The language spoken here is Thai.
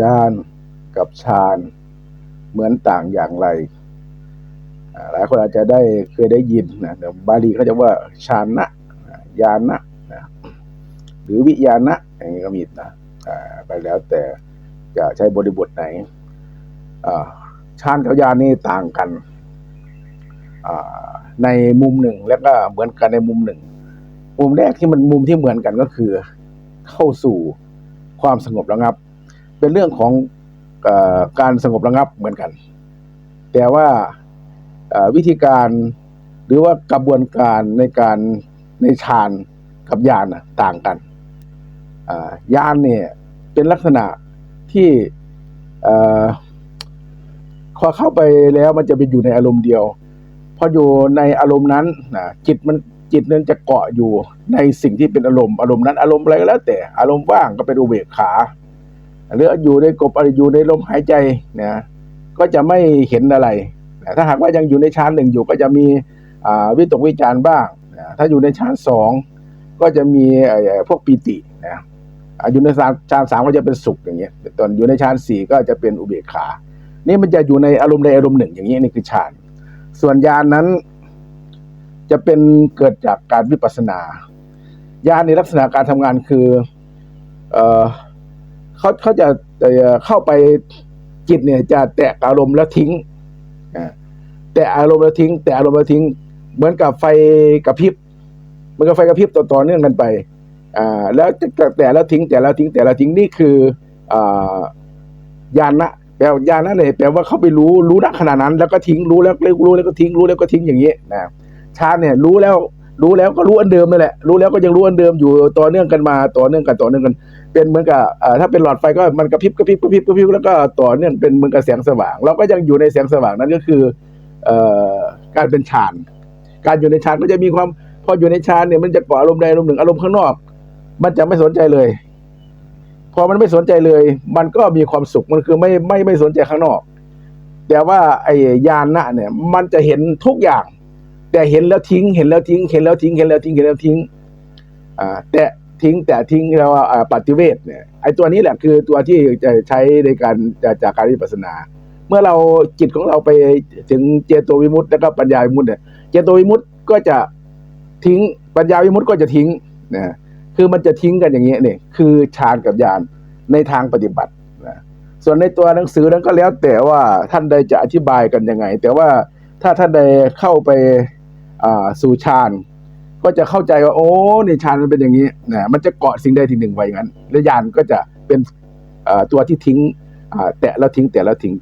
ญาณกับฌานเหมือนต่างอย่างไรหลายคนอาจจะได้เคยได้ยินนะบาลีเขาจะว่าฌานะอ่าญาณะนะหรือวิญญาณะอย่างนี้ก็มีนะไปแล้วแต่จะใช้บริบทไหนฌานกับญาณนี่ต่างกันในมุมหนึ่งแล้วก็เหมือนกันในมุมหนึ่ง มุมแรกที่มันมุมที่เหมือนกันก็คือ เข้าสู่ความสงบระงับ เป็นเรื่องของอการสงบระงับเหมือนกัน แต่ว่าวิธีการหรือว่ากระบวนการในการในฌานกับญาณน่ะต่างกันอ่าญาณเนี่ยเป็นลักษณะที่เอ่อพอเข้าไปแล้วมันจะไปอยู่ในอารมณ์เดียว พออยู่ในอารมณ์นั้นนะจิตมันจิตนั้นจะเกาะอยู่ในสิ่งที่เป็นอารมณ์อารมณ์นั้นอารมณ์อะไรก็แล้วแต่อารมณ์ว่างก็เป็นอุเบกขา หรืออยู่ในกบอะไรอยู่ในลมหายใจนะก็จะไม่เห็นอะไรนะถ้าหากว่ายังอยู่ในฌานหนึ่งอยู่ก็จะมีวิตกวิจารณ์บ้างนะถ้าอยู่ในฌานสองก็จะมีพวกปีตินะอยู่ในฌานฌานสามก็จะเป็นสุขอย่างเงี้ยตอนอยู่ในฌานสี่ก็จะเป็นอุเบกขา นี่มันจะอยู่ในอารมณ์ใดอารมณ์หนึ่ง อย่างนี้นี่คือฌาน ส่วนญาณนนั้นจะเป็นเกิดจากการวิปัสสนา ญาณในลักษณะการทำงานคือเอ่อ เขาเขาจะเอ่อเข้าไปจิตเนี่ย จะแตะอารมณ์แล้วทิ้งแตะอารมณ์แล้วทิ้ง แตะอารมณ์แล้วทิ้ง เหมือนกับไฟกระพริบเหมือนกับไฟกระพริบต่อต่อเนื่องกันไปอ่าแล้วแตะแล้วทิ้ง แต่แล้วทิ้ง แต่แล้วทิ้งนี่คืออ่าญาณนะแปลว่าญาณนะเลยแปลว่าเขาไปรู้รู้ณขณะนั้น แล้วก็ทิ้งรู้แล้วรู้แล้วก็ทิ้งรู้แล้วก็ทิ้งอย่างนี้นะชาเนี่ยรู้แล้ว รู้แล้วก็รู้อันเดิมนั่นแหละ รู้แล้วก็ยังรู้อันเดิมอยู่ต่อเนื่องกันมาต่อเนื่องกันต่อเนื่องกัน เป็นเหมือนกับถ้าเป็นหลอดไฟก็มันกระพริบกระพริบกระพริบกระพริบแล้วก็ต่อเนื่องเป็นเหมือนกับแสงสว่าง เราก็ยังอยู่ในแสงสว่างนั้นก็คือเอ่อการเป็นฌานการอยู่ในฌานก็จะมีความพออยู่ในฌานเนี่ยมันจะก่ออารมณ์ใดอารมณ์หนึ่งอารมณ์ข้างนอก มันจะไม่สนใจเลย พอมันไม่สนใจเลย มันก็มีความสุขมันคือไม่ไม่ไม่สนใจข้างนอก แต่ว่าไอ้ญาณนะเนี่ยมันจะเห็นทุกอย่าง แต่เห็นแล้วทิ้ง เห็นแล้วทิ้ง เห็นแล้วทิ้ง เห็นแล้วทิ้ง เห็นแล้วทิ้งอ่าแต่ทิ้งแต่ทิ้งเราว่าอ่าปฏิเวทเนี่ยไอ้ตัวนี้แหละคือตัวที่จะใช้ในการจากจากการวิปัสสนา เมื่อเราจิตของเราไปถึงเจโตวิมุตต์แล้วก็ปัญญาวิมุตต์เนี่ยเจโตวิมุตต์ก็จะทิ้งปัญญาวิมุตต์ก็จะทิ้งนะคือมันจะทิ้งกันอย่างเงี้ยเนี่ยคือฌานกับญาณในทางปฏิบัตินะส่วนในตัวหนังสือนั้นก็แล้วแต่ว่าท่านใดจะอธิบายกันยังไง แต่ว่าถ้าท่านใดเข้าไป สู่ฌานก็จะเข้าใจว่าโอ้นี่ฌานมันเป็นอย่างนี้นะมันจะเกาะสิ่งใดสิ่งหนึ่งไว้อย่างนั้น แล้วญาณก็จะเป็นตัวที่ทิ้งแตะแล้วทิ้งแตะแล้วทิ้ง